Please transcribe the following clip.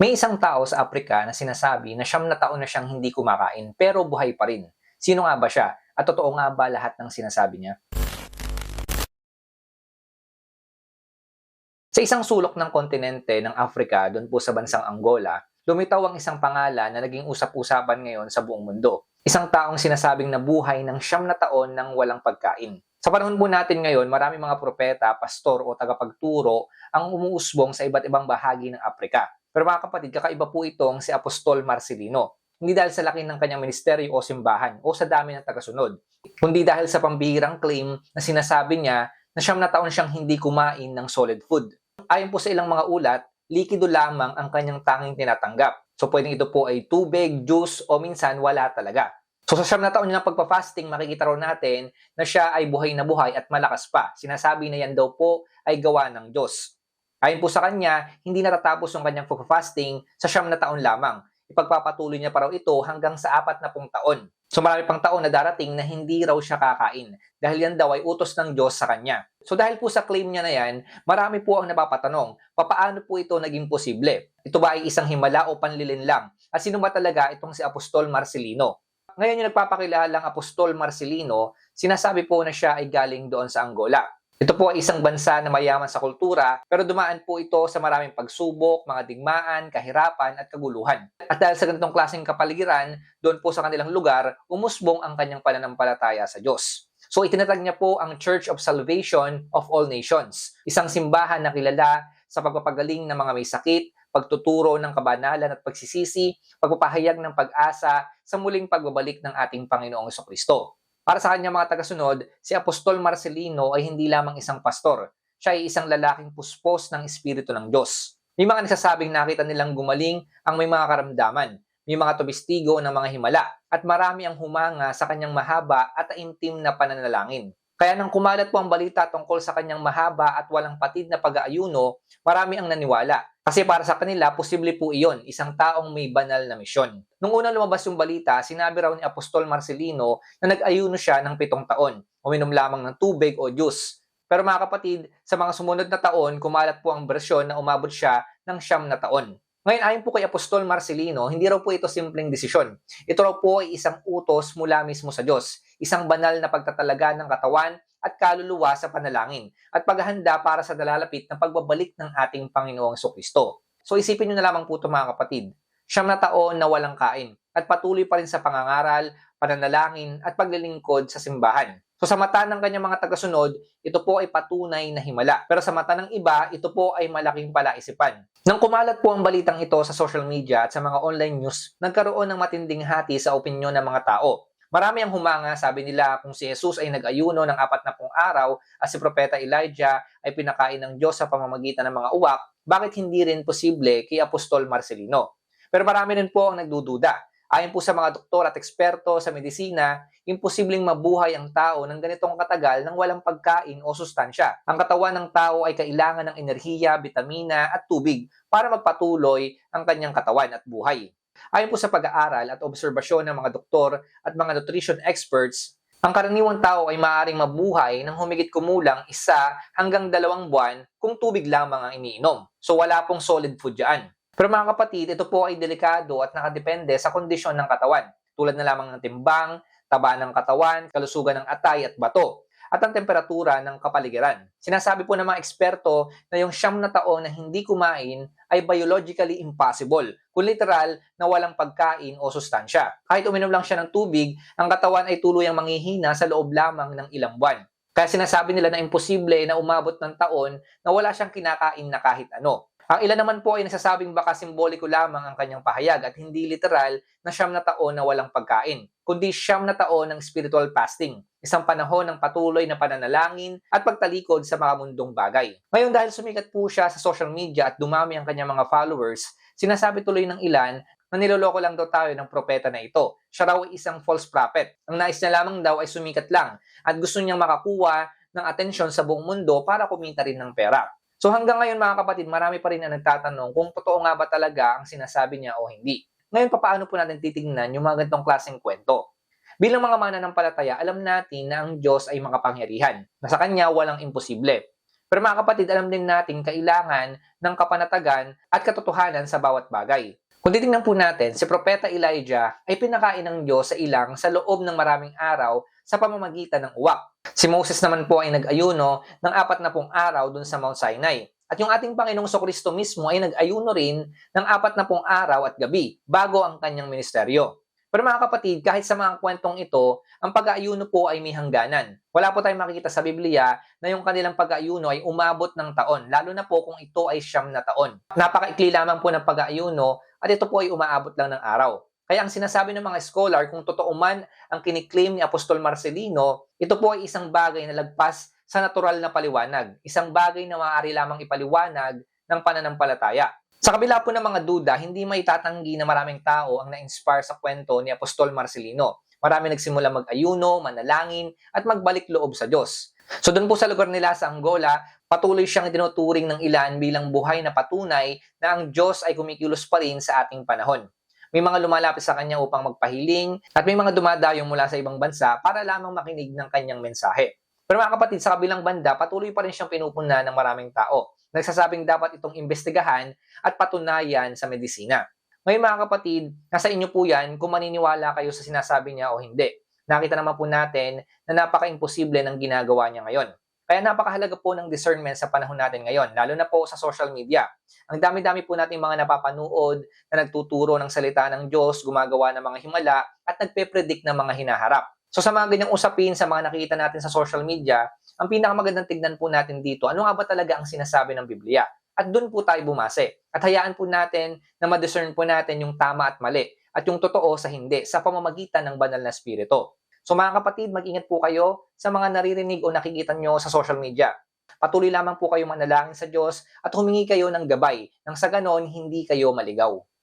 May isang tao sa Afrika na sinasabi na siyam na taon na siyang hindi kumakain pero buhay pa rin. Sino nga ba siya? At totoo nga ba lahat ng sinasabi niya? Sa isang sulok ng kontinente ng Afrika, doon po sa bansang Angola, lumitaw ang isang pangalan na naging usap-usapan ngayon sa buong mundo. Isang taong sinasabing nabuhay ng siyam na taon ng walang pagkain. Sa panahon po natin ngayon, marami mga propeta, pastor o tagapagturo ang umuusbong sa iba't ibang bahagi ng Afrika. Pero mga kapatid, kakaiba po itong si Apostol Marcelino. Hindi dahil sa laki ng kanyang ministeryo o simbahan o sa dami ng tagasunod, kundi dahil sa pambihirang claim na sinasabi niya na siyam na taon siyang hindi kumain ng solid food. Ayon po sa ilang mga ulat, likido lamang ang kanyang tanging tinatanggap. So pwedeng ito po ay tubig, juice o minsan wala talaga. So sa siyam na taon niya ng pagpa-fasting, makikita raw natin na siya ay buhay na buhay at malakas pa. Sinasabi na yan daw po ay gawa ng Diyos. Ayon po sa kanya, hindi natatapos ang kanyang pagpa-fasting sa siyam na taon lamang. Ipagpapatuloy niya pa raw ito hanggang sa apat na pung taon. So marami pang taon na darating na hindi raw siya kakain dahil yan daw ay utos ng Diyos sa kanya. So dahil po sa claim niya na yan, marami po ang napapatanong, papaano po ito naging posible? Ito ba ay isang himala o panlilin lang? At sino ba talaga itong si Apostol Marcelino? Ngayon yung nagpapakilalang Apostol Marcelino, sinasabi po na siya ay galing doon sa Angola. Ito po ay isang bansa na mayaman sa kultura, pero dumaan po ito sa maraming pagsubok, mga digmaan, kahirapan at kaguluhan. At dahil sa ganitong klaseng kapaligiran, doon po sa kanilang lugar, umusbong ang kanyang pananampalataya sa Diyos. So itinatag niya po ang Church of Salvation of All Nations, isang simbahan na kilala sa pagpapagaling ng mga may sakit, pagtuturo ng kabanalan at pagsisisi, pagpapahayag ng pag-asa sa muling pagbabalik ng ating Panginoong Kristo. Para sa kanya mga tagasunod, si Apostol Marcelino ay hindi lamang isang pastor. Siya ay isang lalaking puspos ng Espiritu ng Diyos. May mga nagsasabing nakita nilang gumaling ang may mga karamdaman. May mga tubistigo ng mga himala at marami ang humanga sa kanyang mahaba at intim na pananalangin. Kaya nang kumalat po ang balita tungkol sa kanyang mahaba at walang patid na pag-aayuno, marami ang naniwala. Kasi para sa kanila, posible po iyon, isang taong may banal na misyon. Nung unang lumabas yung balita, sinabi raw ni Apostol Marcelino na nag-ayuno siya ng pitong taon, uminom lamang ng tubig o juice. Pero mga kapatid, sa mga sumunod na taon, kumalat po ang bersyon na umabot siya ng siyam na taon. Ngayon, ayon po kay Apostol Marcelino, hindi raw po ito simpleng desisyon. Ito raw po ay isang utos mula mismo sa Diyos, isang banal na pagtatalaga ng katawan at kaluluwa sa panalangin, at paghahanda para sa dalalapit ng pagbabalik ng ating Panginoong Kristo. So isipin nyo na lamang po ito mga kapatid, siyam na taon na walang kain, at patuloy pa rin sa pangangaral, pananalangin, at paglilingkod sa simbahan. So sa mata ng kanyang mga tagasunod, ito po ay patunay na himala. Pero sa mata ng iba, ito po ay malaking palaisipan. Nang kumalat po ang balitang ito sa social media at sa mga online news, nagkaroon ng matinding hati sa opinyon ng mga tao. Marami ang humanga, sabi nila, kung si Jesus ay nag-ayuno ng apat na pung araw at si Propeta Elijah ay pinakain ng Diyos sa pamamagitan ng mga uwak, bakit hindi rin posible kay Apostol Marcelino? Pero marami rin po ang nagdududa. Ayon po sa mga doktor at eksperto sa medisina, imposibleng mabuhay ang tao ng ganitong katagal nang walang pagkain o sustansya. Ang katawan ng tao ay kailangan ng enerhiya, bitamina at tubig para magpatuloy ang kanyang katawan at buhay. Ayon po sa pag-aaral at obserbasyon ng mga doktor at mga nutrition experts, ang karaniwang tao ay maaaring mabuhay ng humigit kumulang isa hanggang dalawang buwan kung tubig lamang ang iniinom. So wala pong solid food dyan. Pero mga kapatid, ito po ay delikado at nakadepende sa kondisyon ng katawan, tulad na lamang ng timbang, taba ng katawan, kalusugan ng atay at bato, at ang temperatura ng kapaligiran. Sinasabi po ng mga eksperto na yung siyam na taon na hindi kumain ay biologically impossible, kung literal na walang pagkain o sustansya. Kahit uminom lang siya ng tubig, ang katawan ay tuluyang manghihina sa loob lamang ng ilang buwan. Kaya sinasabi nila na imposible na umabot ng taon na wala siyang kinakain na kahit ano. Ang ilan naman po ay nagsasabing baka simboliko lamang ang kanyang pahayag at hindi literal na siyam na taon na walang pagkain, kundi siyam na taon ng spiritual fasting, isang panahon ng patuloy na pananalangin at pagtalikod sa mga mundong bagay. Ngayon dahil sumikat po siya sa social media at dumami ang kanyang mga followers, sinasabi tuloy ng ilan na niloloko lang daw tayo ng propeta na ito. Siya raw ay isang false prophet. Ang nais niya lamang daw ay sumikat lang at gusto niyang makakuha ng atensyon sa buong mundo para kumita rin ng pera. So hanggang ngayon mga kapatid, marami pa rin na nagtatanong kung totoo nga ba talaga ang sinasabi niya o hindi. Ngayon, paano po natin titingnan yung mga ganitong klaseng kwento? Bilang mga mananampalataya, alam natin na ang Diyos ay makapangyarihan, na sa Kanya walang imposible. Pero mga kapatid, alam din natin kailangan ng kapanatagan at katotohanan sa bawat bagay. Kung titingnan po natin, si Propeta Elijah ay pinakain ng Diyos sa ilang sa loob ng maraming araw sa pamamagitan ng uwak. Si Moses naman po ay nag-ayuno ng apat na pong araw dun sa Mount Sinai. At yung ating Panginoong Kristo mismo ay nag-ayuno rin ng apat na pong araw at gabi bago ang kanyang ministeryo. Pero mga kapatid, kahit sa mga kwentong ito, ang pag-aayuno po ay may hangganan. Wala po tayong makikita sa Biblia na yung kanilang pag-aayuno ay umabot ng taon, lalo na po kung ito ay siyam na taon. Napakaikli lamang po ng pag-aayuno at ito po ay umaabot lang ng araw. Kaya ang sinasabi ng mga scholar, kung totoo man ang kiniklaim ni Apostol Marcelino, ito po ay isang bagay na lagpas sa natural na paliwanag. Isang bagay na maaari lamang ipaliwanag ng pananampalataya. Sa kabila po ng mga duda, hindi may tatanggi na maraming tao ang na-inspire sa kwento ni Apostol Marcelino. Marami nagsimula mag-ayuno, manalangin, at magbalik loob sa Diyos. So doon po sa lugar nila sa Angola, patuloy siyang tinuturing ng ilan bilang buhay na patunay na ang Diyos ay kumikilos pa rin sa ating panahon. May mga lumalapit sa kanya upang magpahiling at may mga dumadayong mula sa ibang bansa para lamang makinig ng kanyang mensahe. Pero mga kapatid, sa kabilang banda, patuloy pa rin siyang pinupuna ng maraming tao. Nagsasabing dapat itong imbestigahan at patunayan sa medisina. Ngayon mga kapatid, nasa inyo po yan kung maniniwala kayo sa sinasabi niya o hindi. Nakita naman po natin na napaka-imposible ng ginagawa niya ngayon. Kaya napakahalaga po ng discernment sa panahon natin ngayon, lalo na po sa social media. Ang dami-dami po natin mga napapanood na nagtuturo ng salita ng Diyos, gumagawa ng mga himala, at nagpe-predict ng mga hinaharap. So sa mga ganyang usapin, sa mga nakikita natin sa social media, ang pinakamagandang tignan po natin dito, ano nga ba talaga ang sinasabi ng Biblia? At doon po tayo bumase. At hayaan po natin na ma-discern po natin yung tama at mali at yung totoo sa hindi sa pamamagitan ng banal na spirito. So mga kapatid, mag-ingat po kayo sa mga naririnig o nakikita nyo sa social media. Patuloy lamang po kayo manalangin sa Diyos at humingi kayo ng gabay nang sa ganon hindi kayo maligaw.